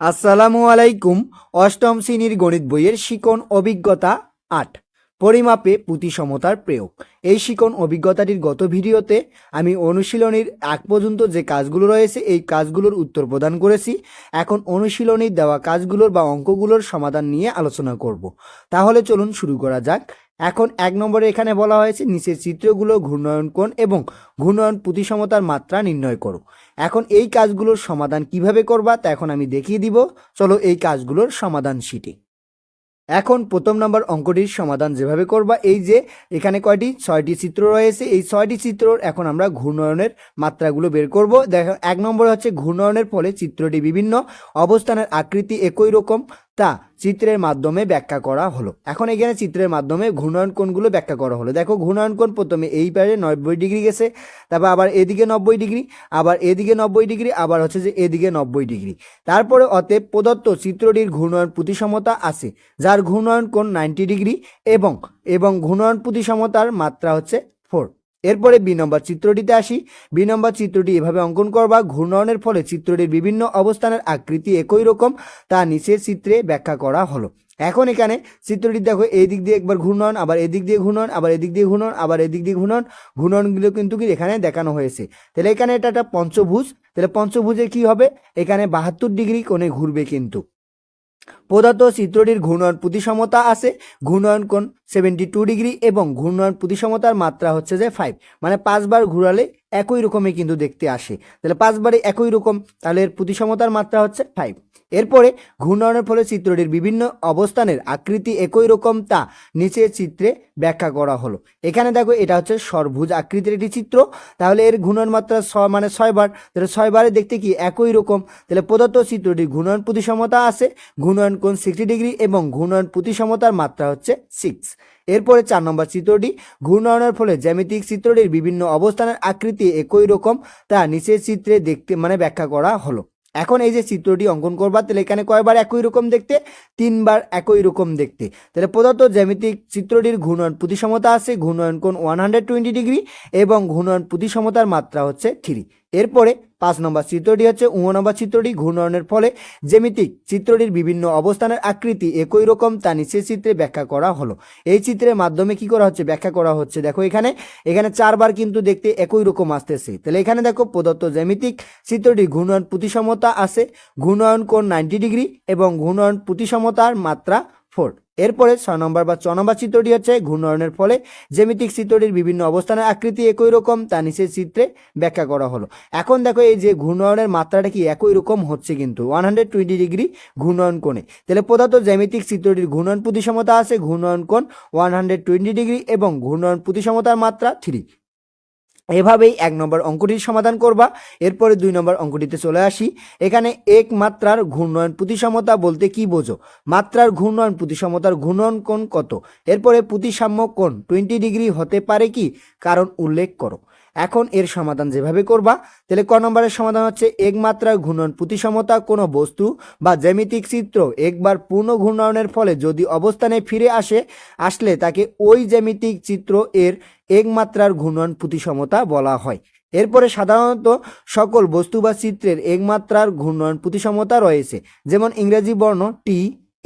আসসালামু আলাইকুম, অষ্টম শ্রেণির গণিত বইয়ের শিকন অভিজ্ঞতা আট, পরিমাপে পুঁতি সমতার প্রয়োগ। এই শিকন অভিজ্ঞতাটির গত ভিডিওতে আমি অনুশীলনীর আগ পর্যন্ত যে কাজগুলো রয়েছে, এই কাজগুলোর উত্তর প্রদান করেছি। এখন অনুশীলনীর দেওয়া কাজগুলোর বা অঙ্কগুলোর সমাধান নিয়ে আলোচনা করব। তাহলে চলুন শুরু করা যাক। এখন এক নম্বরে এখানে বলা হয়েছে, নিচের চিত্রগুলো ঘূর্ণয়ন কোণ এবং ঘূর্ণয়ন প্রতিসমতার মাত্রা নির্ণয় করো। এখন এই কাজগুলোর সমাধান কীভাবে করবা তা এখন আমি দেখিয়ে দিব। চলো এই কাজগুলোর সমাধান শিটে। এখন প্রথম নম্বর অঙ্কটির সমাধান যেভাবে করবা, এই যে এখানে কয়টি? ছয়টি চিত্র রয়েছে। এই ছয়টি চিত্রর এখন আমরা ঘূর্ণয়নের মাত্রাগুলো বের করব। দেখো, এক নম্বরে হচ্ছে ঘূর্ণয়নের ফলে চিত্রটি বিভিন্ন অবস্থানের আকৃতি একই রকম। তা চিত্রের মাধ্যমে ব্যাখ্যা করা হলো। এখন এখানে চিত্রের মাধ্যমে ঘূর্ণয়ন কোণগুলো ব্যাখ্যা করা হলো। দেখো, ঘূর্ণয়ন কোণ প্রথমে এই পারে নব্বই ডিগ্রি গেছে, তারপর আবার এদিকে নব্বই ডিগ্রি, আবার এদিকে নব্বই ডিগ্রি, আবার হচ্ছে যে এদিকে নব্বই ডিগ্রি। তারপরে অতএব প্রদত্ত চিত্রটির ঘূর্ণয়ন প্রতিসমতা আছে, যার ঘূর্ণয়ন কোণ নাইনটি ডিগ্রি এবং এবং ঘূর্ণয়ন প্রতিসমতার মাত্রা হচ্ছে ফোর। এরপরে বি নম্বর চিত্রটিতে আসি। বি নম্বর চিত্রটি এভাবে অঙ্কন করবা ঘূর্ণয়নের ফলে চিত্রটির বিভিন্ন অবস্থানের আকৃতি একই রকম, তা নিচের চিত্রে ব্যাখ্যা করা হলো। এখন এখানে চিত্রটি দেখো এই দিক দিয়ে একবার ঘূর্ণন, আবার এদিক দিয়ে ঘূর্ণন, আবার এদিক দিয়ে ঘূর্ণন, আবার এদিক দিয়ে ঘূর্ণন, ঘূর্ণনগুলো কিন্তু কি এখানে দেখানো হয়েছে। তাহলে এখানে এটা একটা পঞ্চভুজ, তাহলে পঞ্চভুজে কি হবে? এখানে বাহাত্তর ডিগ্রি কোণে ঘুরবে কিন্তু। প্রদত্ত চিত্রটির ঘূর্ণয়ন প্রতিসমতা আছে। ঘূর্ণয়ন কোণ সেভেন্টি টু ডিগ্রি এবং ঘূর্ণয়ন প্রতিসমতার মাত্রা হচ্ছে যে ফাইভ মানে পাঁচবার ঘুরালে একই রকমই কিন্তু দেখতে আসে। তাহলে পাঁচবারে একই রকম, তাহলে এর প্রতিসমতার মাত্রা হচ্ছে ফাইভ এরপরে ঘূর্ণয়নের ফলে চিত্রটির বিভিন্ন অবস্থানের আকৃতি একই রকম তা নিচের চিত্রে ব্যাখ্যা করা হলো। এখানে দেখো এটা হচ্ছে সর্বভুজ আকৃতির একটি চিত্র। তাহলে এর ঘূর্ণয়ন মাত্রা ছ মানে ছয়বার। তাহলে ছয়বারে দেখতে কি একই রকম। তাহলে প্রদত্ত চিত্রটির ঘূর্ণয়ন প্রতিসমতা আছে। ঘূর্ণয়ন কোণ সিক্সটি ডিগ্রি এবং ঘূর্ণয়ন প্রতিসমতার মাত্রা হচ্ছে সিক্স এরপরে চার নম্বর চিত্রটি ঘূর্ণয়নের ফলে জ্যামিতিক চিত্রটির বিভিন্ন অবস্থানের আকৃতি একই রকম, তা নিচের চিত্রে দেখতে মানে ব্যাখ্যা করা হলো। এখন এই যে চিত্রটি অঙ্কন করবা তাহলে এখানে কয়বার একই রকম দেখতে? তিনবার একই রকম দেখতে। তাহলে প্রদত্ত জ্যামিতিক চিত্রটির ঘূর্ণয়ন প্রতিসমতা আছে ঘূর্ণয়ন কোণ ওয়ান হান্ড্রেড টোয়েন্টি ডিগ্রি এবং ঘূর্ণয়ন প্রতিসমতার মাত্রা হচ্ছে থ্রি এরপরে পাঁচ নম্বর চিত্রটি হচ্ছে উম নম্বর চিত্রটি ঘূর্ণয়নের ফলে জ্যামিতিক চিত্রটির বিভিন্ন অবস্থানের আকৃতি একই রকম, তা নিচের চিত্রে ব্যাখ্যা করা হলো। এই চিত্রের মাধ্যমে কি করা হচ্ছে? ব্যাখ্যা করা হচ্ছে, দেখো এখানে এখানে চারবার কিন্তু দেখতে একই রকম আসতেছে। তাহলে এখানে দেখো প্রদত্ত জ্যামিতিক চিত্রটি ঘূর্ণয়ন প্রতিসমতা আছে। ঘূর্ণয়ন কোণ নাইনটি ডিগ্রি এবং ঘূর্ণয়ন প্রতিসমতার মাত্রা ফোর। এরপরে ছয় নম্বর বা ছ নম্বর চিত্রটি হচ্ছে ঘূর্ণয়নের ফলে জ্যামিতিক চিত্রটির বিভিন্ন অবস্থানের আকৃতি একই রকম, তা নিচের চিত্রে ব্যাখ্যা করা হলো। এখন দেখো এই যে ঘূর্ণয়নের মাত্রাটা কি একই রকম হচ্ছে কিন্তু ওয়ান হান্ড্রেড টোয়েন্টি ডিগ্রি ঘূর্ণয়ন কোণে। তাহলে প্রধানত জ্যামিতিক চিত্রটির ঘূর্ণয়ন প্রতিসমতা আছে, ঘূর্ণয়ন কোণ ওয়ান হান্ড্রেড টোয়েন্টি ডিগ্রি এবং ঘূর্ণয়ন প্রতিসমতার মাত্রা থ্রি এভাবেই এক নম্বর অঙ্কটির সমাধান করবা। এরপরে দুই নম্বর অঙ্কটিতে চলে আসি। এখানে এক মাত্রার ঘূর্ণয়ন প্রতিসমতা বলতে কি বোঝো? মাত্রার ঘূর্ণয়ন প্রতিসমতার ঘূর্ণয়ন কোণ কত? এরপরে প্রতিসাম্য কোণ টোয়েন্টি ডিগ্রি হতে পারে কি? কারণ উল্লেখ করো। এখন এর সমাধান যেভাবে করবা, তাহলে ক নম্বরের সমাধান হচ্ছে এক মাত্রার ঘূর্ণন প্রতিসমতা কোনো বস্তু বা জ্যামিতিক চিত্র একবার পূর্ণ ঘূর্ণয়নের ফলে যদি অবস্থানে ফিরে আসে, আসলে তাকে ওই জ্যামিতিক চিত্র এর একমাত্রার ঘূর্ণন প্রতিসমতা বলা হয়। এরপরে সাধারণত সকল বস্তু বা চিত্রের একমাত্রার ঘূর্ণন প্রতিসমতা রয়েছে, যেমন ইংরেজি বর্ণ টি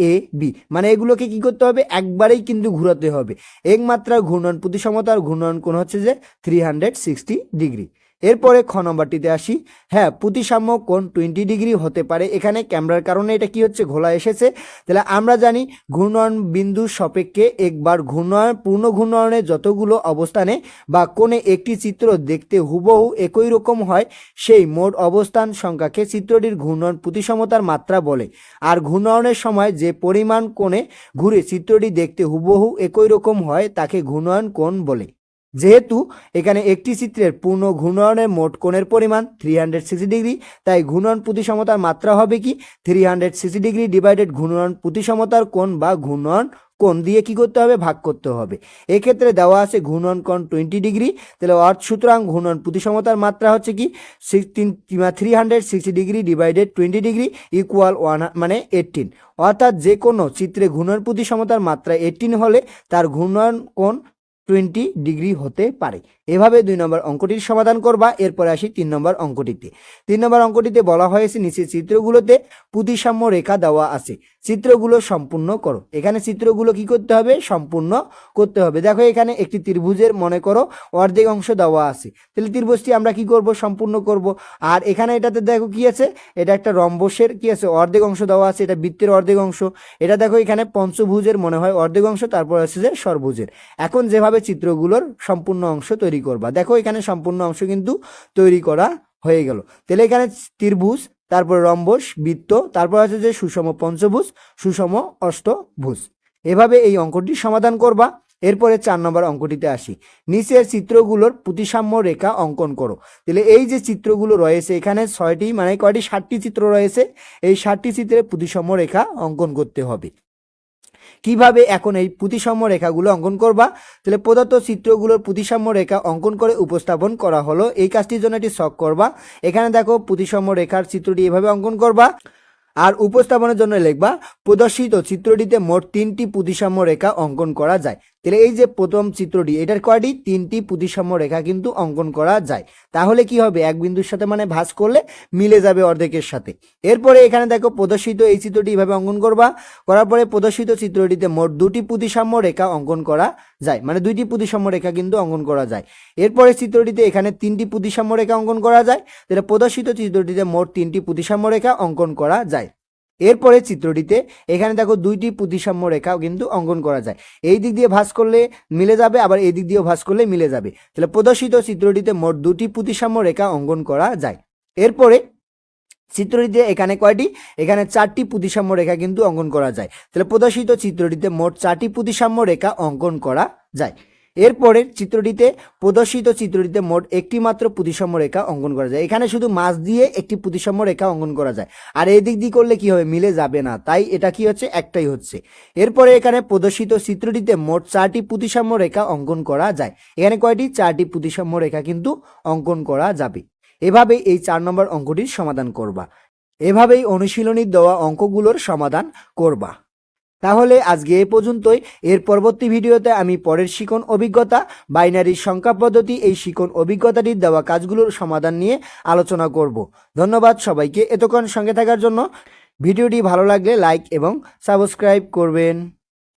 এ বি মানে এগুলোকে কি করতে হবে? একবারেই কিন্তু ঘুরাতে হবে। একমাত্রা ঘূর্ণন, প্রতিসমতার ঘূর্ণন কোণ হচ্ছে যে থ্রি হান্ড্রেড সিক্সটি ডিগ্রি এরপরে খ নম্বরটিতে আসি। হ্যাঁ প্রতিসাম্য কোণ টোয়েন্টি ডিগ্রি হতে পারে এখানে ক্যামেরার কারণে এটা কি হচ্ছে? ঘোলা এসেছে। তাহলে আমরা জানি ঘূর্ণয়ন বিন্দু সাপেক্ষে একবার ঘূর্ণয়ন পূর্ণ ঘূর্ণয়নে যতগুলো অবস্থানে বা কোণে একটি চিত্র দেখতে হুবহু একই রকম হয়, সেই মোট অবস্থান সংখ্যাকে চিত্রটির ঘূর্ণয়ন প্রতিসমতার মাত্রা বলে। আর ঘূর্ণয়নের সময় যে পরিমাণ কোণে ঘুরে চিত্রটি দেখতে হুবহু একই রকম হয়, তাকে ঘূর্ণয়ন কোণ বলে। যেহেতু এখানে একটি চিত্রের পূর্ণ ঘূর্ণয়নের মোট কোণের পরিমাণ থ্রি হান্ড্রেড সিক্সটি ডিগ্রি তাই ঘূর্ণন প্রতিসমতার মাত্রা হবে কি? Three hundred sixty degree divided ঘূর্ণন প্রতিসমতার কোণ বা ঘূর্ণন কোণ দিয়ে কি করতে হবে? ভাগ করতে হবে। এক্ষেত্রে দেওয়া আছে ঘূর্ণন কোণ টোয়েন্টি ডিগ্রি তাহলে অর্থ সুতরাং ঘূর্ণন প্রতিসমতার মাত্রা হচ্ছে কি? Sixteen three hundred sixty degree divided twenty degree equal one মানে এইটিন অর্থাৎ যে কোনো চিত্রে ঘূর্ণন প্রতিসমতার মাত্রা এইটিন হলে তার ঘূর্ণন কোণ টোয়েন্টি ডিগ্রি হতে পারে। এভাবে দুই নম্বর অঙ্কটির সমাধান করবা, এরপরে আসি তিন নম্বর অঙ্কটিতে। তিন নম্বর অঙ্কটিতে বলা হয়েছে নিচে চিত্রগুলোতে প্রতিসাম্য রেখা দেওয়া আছে। চিত্রগুলো সম্পূর্ণ করো। এখানে চিত্রগুলো কি করতে হবে? সম্পূর্ণ করতে হবে। দেখো, এখানে একটি ত্রিভুজের, মনে করো, অর্ধেক অংশ দেওয়া আছে। তাহলে ত্রিভুজটি আমরা কি করব? সম্পূর্ণ করব। আর এখানে এটাতে দেখো কি আছে? এটা একটা রম্বসের কি আছে? অর্ধেক অংশ দেওয়া আছে, এটা বৃত্তের অর্ধেক অংশ। এটা দেখো এখানে পঞ্চভুজের, মনে হয়, অর্ধেক অংশ, তারপর আছে যে সর্বভুজের। এখন যেভাবে চিত্রগুলোর সম্পূর্ণ অংশ তৈরি করবা? দেখো, এখানে সম্পূর্ণ অংশ কিন্তু তৈরি করা হয়ে গেল। তাহলে এখানে ত্রিভুজ, তারপর রম্বস, বৃত্ত, তারপর আছে যে সুষম পঞ্চভুজ, সুষম অষ্টভুজ। এভাবে এই অঙ্কটি সমাধান করবা। এরপরে চার নম্বর অঙ্কটিতে আসি। নিচের চিত্রগুলোর প্রতিসাম্য রেখা অঙ্কন করো। তাহলে এই যে চিত্রগুলো রয়েছে, এখানে ছয়টি মানে কয়টি? ষাটটি চিত্র রয়েছে। এই ষাটটি চিত্রের প্রতিসাম্য রেখা অঙ্কন করতে হবে। কীভাবে এখন এই প্রতিসাম্য রেখাগুলো অঙ্কন করবা? তাহলে প্রদত্ত চিত্রগুলোর প্রতিসাম্য রেখা অঙ্কন করে উপস্থাপন করা হলো। এই কাজটির জন্য এটি শখ করবা। এখানে দেখো প্রতিসাম্য রেখার চিত্রটি এভাবে অঙ্কন করবা। আর উপস্থাপনের জন্য লিখবা, প্রদর্শিত চিত্রটিতে মোট তিনটি প্রতিসাম্য রেখা অঙ্কন করা যায়। তাহলে এই যে প্রথম চিত্রটি, এটার কয়টি? তিনটি প্রতিসাম্য রেখা কিন্তু অঙ্কন করা যায়। তাহলে কি হবে? এক বিন্দুর সাথে মানে ভাঁজ করলে মিলে যাবে অর্ধেকের সাথে। এরপরে এখানে দেখো প্রদর্শিত এই চিত্রটি এভাবে অঙ্কন করবা? করার পরে প্রদর্শিত চিত্রটিতে মোট দুটি প্রতিসাম্য রেখা অঙ্কন করা যায়। মানে দুইটি প্রতিসাম্য রেখা কিন্তু অঙ্কন করা যায়। এরপরে চিত্রটিতে এখানে তিনটি প্রতিসাম্য রেখা অঙ্কন করা যায়। তাহলে প্রদর্শিত চিত্রটিতে মোট তিনটি প্রতিসাম্য রেখা অঙ্কন করা যায়। এরপরে চিত্রটিতে এখানে দেখো দুইটি প্রতিসাম্য রেখাও কিন্তু অঙ্কন করা যায়। এই দিক দিয়ে ভাস করলে মিলে যাবে, আবার এই দিক দিয়েও ভাস করলে মিলে যাবে। তাহলে প্রদর্শিত চিত্রটিতে মোট দুটি প্রতিসাম্য রেখা অঙ্কন করা যায়। এরপরে চিত্রটিতে এখানে কয়টি? এখানে চারটি প্রতিসাম্য রেখা কিন্তু অঙ্কন করা যায়। তাহলে প্রদর্শিত চিত্রটিতে মোট চারটি প্রতিসাম্য রেখা অঙ্কন করা যায়। এরপরের চিত্রটিতে, প্রদর্শিত চিত্রটিতে মোট একটি মাত্র প্রতিসাম্য রেখা অঙ্কন করা যায়। এখানে শুধু মাছ দিয়ে একটি প্রতিসাম্য রেখা অঙ্কন করা যায়। আর এই দিক দিয়ে করলে কি হবে? মিলে যাবে না। তাই এটা কি হচ্ছে? একটাই হচ্ছে। এরপরে এখানে প্রদর্শিত চিত্রটিতে মোট চারটি প্রতিসাম্য রেখা অঙ্কন করা যায়। এখানে কয়টি? চারটি প্রতিসাম্য রেখা কিন্তু অঙ্কন করা যাবে। এভাবে এই চার নম্বর অঙ্কটির সমাধান করবা। এভাবেই অনুশীলনীর দেওয়া অঙ্কগুলোর সমাধান করবা। তাহলে আজকে এ পর্যন্তই। এর পরবর্তী ভিডিওতে আমি পরের শিকন অভিজ্ঞতা বাইনারির সংখ্যা পদ্ধতি, এই শিকন অভিজ্ঞতাটির দেওয়া কাজগুলোর সমাধান নিয়ে আলোচনা করব। ধন্যবাদ সবাইকে এতক্ষণ সঙ্গে থাকার জন্য। ভিডিওটি ভালো লাগলে লাইক এবং সাবস্ক্রাইব করবেন।